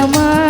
আমার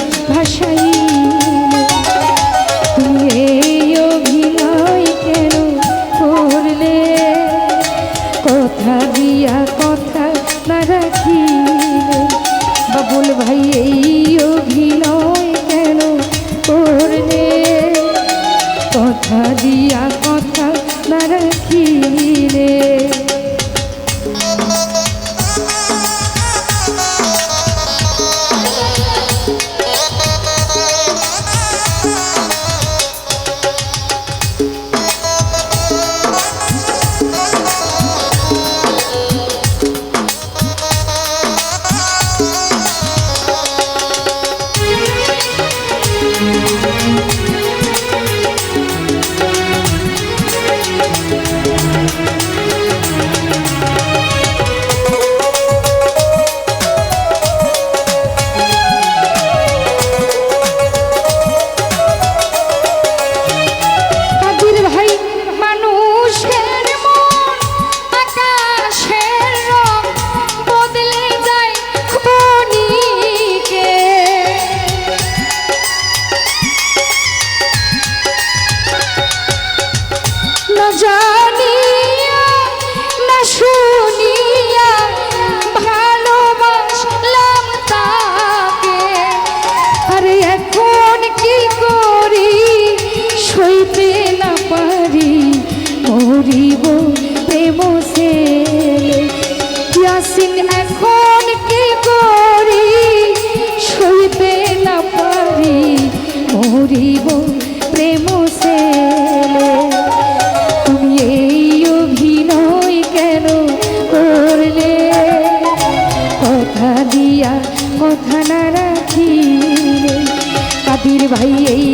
দিয়া কথা না রাখিলে। বাবুল ভাই এই কেন করলে? কথা দিয়া ভাই এই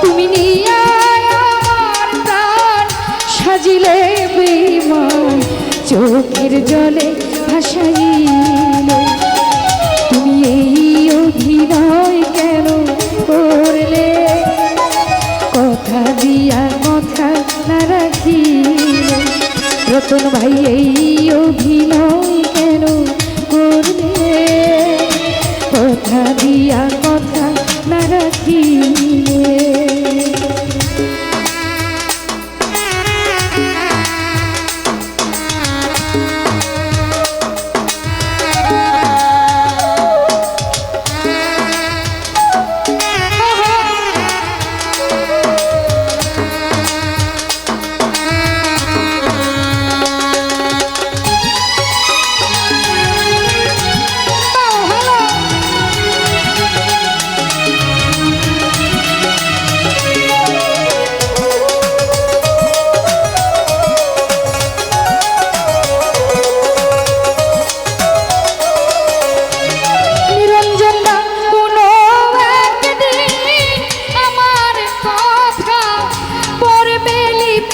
তুমি সাজিলে চোখের জলে ভাসাইলে তুমি এই অভিনয় কেন করলে? কথা দিয়া কথা না রাখিলে। রতন ভাই, এই অভিনয়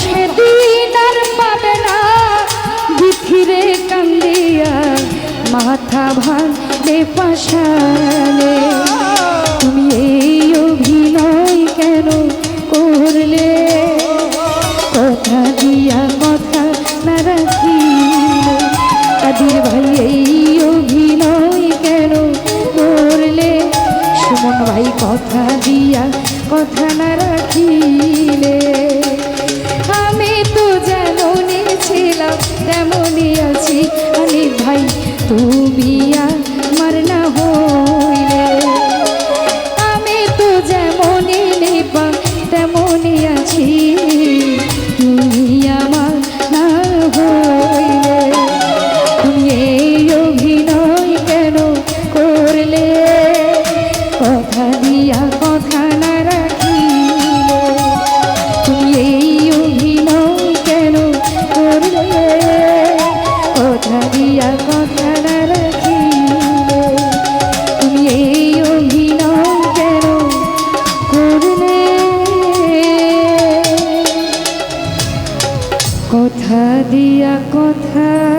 সেদিন আর পাবে না। বিথিরে কান্দিয়া মাথা ভাঙলে পাশালে তুমি এই অভিনয় কেন তুমি আর কথা